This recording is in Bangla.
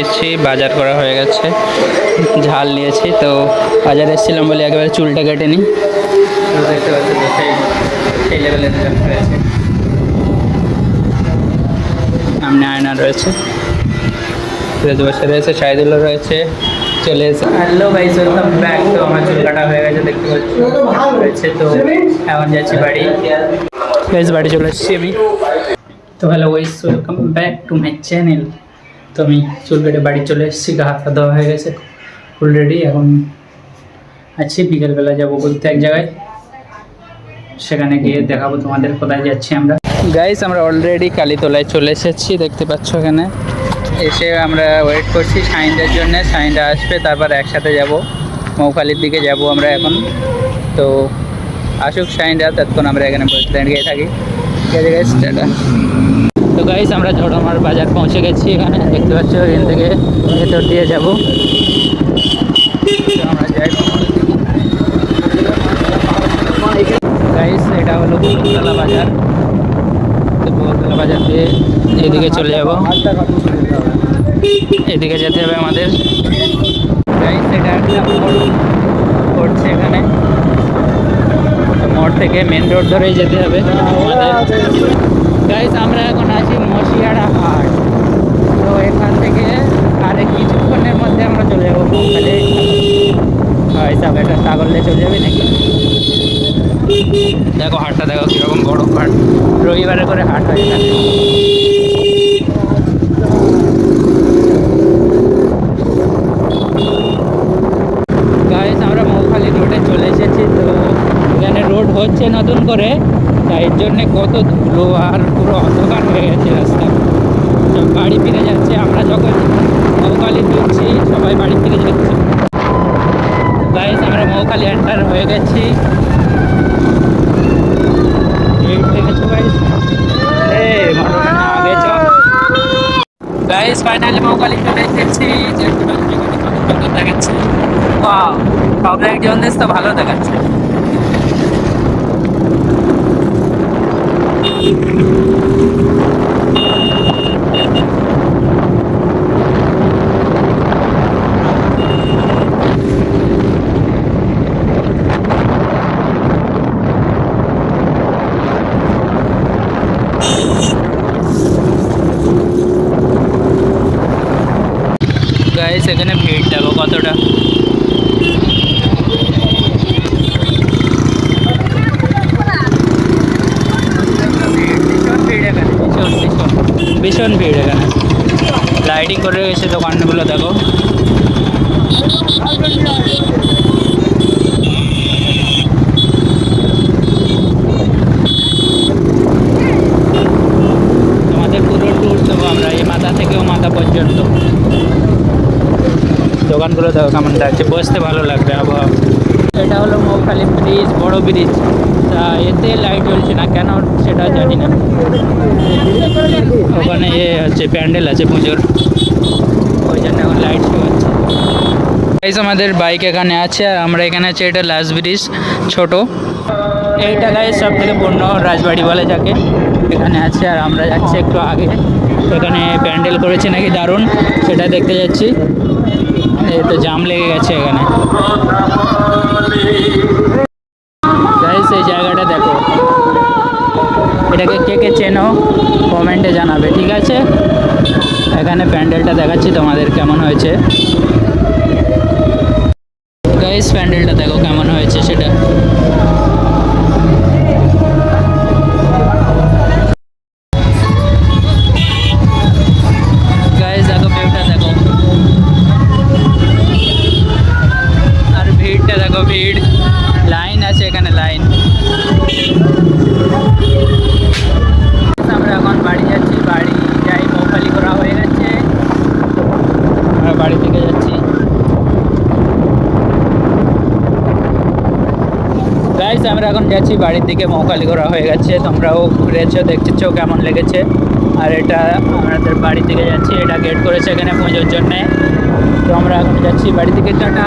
এখানে বাজার করা হয়ে গেছে ঝাল নিয়েছি তো বাজারে এসেছিলাম বলে একেবারে চুলটা কেটে নিই। দেখতে পাচ্ছি সেই সেই লেভেলের রয়েছে সামনে আয়না রয়েছে ফিরোজ বসে রয়েছে শাহিদুল্লাহ রয়েছে চলে এসে হ্যালো গাইস ওয়েলকাম ব্যাক তো আমার চুল কাটা হয়ে গেছে দেখতে পাচ্ছি রয়েছে তো এখন যাচ্ছি বাড়ি। গাইস বাড়ি চলে এসেছি আমি। তো hello guys welcome back to my channel তো আমি চুল কেটে বাড়ি চলে এসেছি, গা হাত দেওয়া হয়ে গেছে, ফুল রেডি এখন আছি, বিকেলবেলা যাব বলতে এক জায়গায়। সেখানে গিয়ে দেখাবো তোমাদের কোথায় যাচ্ছি আমরা। গাইস আমরা অলরেডি কালীতলায় চলে এসেছি, দেখতে পাচ্ছ এখানে। এসে আমরা ওয়েট করছি সাইনটার জন্য সাইনটা আসবে, তারপর একসাথে যাব। মৌখালির দিকে যাব আমরা এখন। তো আসুক সাইনটা ততক্ষণ আমরা এখানে দাঁড়িয়ে থাকি ঠিক আছে গাইস টাটা। তো গাইস আমরা ঝড়মার বাজার পৌঁছে গেছি এখানে। দেখতে পাচ্ছ, এখান থেকে ভেতর দিয়ে যাব। গাইস এটা হলো বকুলতলা বাজার। তো বকুলতলা বাজার দিয়ে এদিকে চলে যাব। এদিকে যেতে হবে আমাদের। গাইস এটা একটা পড়ছে এখানে। মোড় থেকে মেন রোড ধরেই যেতে হবে। গাইস আমরা এখন আছি মশিয়াড়া হাট। তো এখান থেকে আরে কিছুক্ষণের মধ্যে আমরা চলে যাব তাহলে হয় একটা ছাগল নিয়ে চলে যাবে নাকি? দেখো হাটটা দেখো কীরকম বড় হাট। রবিবারে করে হাট হয় এখানে গাইস আমরা মৌখালি রোডে চলে এসেছি তো এখানে রোড হচ্ছে নতুন করে, তাই এর জন্যে কত ধুলো আর পুরো অন্ধকার হয়ে গেছে রাস্তা। সব বাড়ি ফিরে যাচ্ছে, আমরা যখন মৌখালি ঢুকছি, সবাই বাড়ি ফিরে যাচ্ছে। গাইস আমরা মৌখালি এন্টার হয়ে গেছি। ফাইনালি যে একজন তো ভালো দেখাচ্ছে। গাইস এখানে ভিড় দেখো কতটা ভীষণ ভিড় এখানে ভীষণ ভীষণ ভীষণ ভিড় এখানে। লাইটিং করে রয়েছে দোকানগুলো, দেখো। তোমাদের পুরো ট্যুর দেবো আমরা, এই মাথা থেকেও মাথা পর্যন্ত। দোকানগুলো দেখো কেমন লাগছে, বসতে ভালো লাগবে আবহাওয়া। এটা হলো মৌখালি ব্রিজ, বড় ব্রিজ। তা এতে লাইট জ্বলছে না, কেন সেটা জানি না। এ হচ্ছে প্যান্ডেল আছে পুজোর, ওই জন্য এখন লাইট শো হচ্ছে। গাইস আমাদের বাইক এখানে আছে, আর আমরা এখানে আছে এটা লাস্ট ব্রিজ ছোট। এইটা গাইস সব থেকে পূর্ণ রাজবাড়ি বলে যাকে। এখানে আছে, আর আমরা যাচ্ছি একটু আগে। এখানে প্যান্ডেল করেছে নাকি দারুণ, সেটা দেখতে যাচ্ছি। এই তো জাম লেগে গেছে এখানে। গাইস এই জায়গাটা দেখো। এটাকে কে কে চেনো, কমেন্টে জানাবে, ঠিক আছে? এখানে প্যান্ডেলটা দেখাচ্ছি, তোমাদের কেমন হয়েছে? গাইস প্যান্ডেলটা দেখো কেমন হয়েছে, সেটা গাইস আমরা এখন যাচ্ছি বাড়ির দিকে, মহকালি করা হয়ে গেছে। তোমরাও ঘুরেছো, দেখছ কেমন লেগেছে। আর এটা আমাদের বাড়ি থেকে যাচ্ছি, এটা গেট করেছে এখানে পুজোর জন্যে। তো আমরা এখন যাচ্ছি বাড়ি থেকে টাটা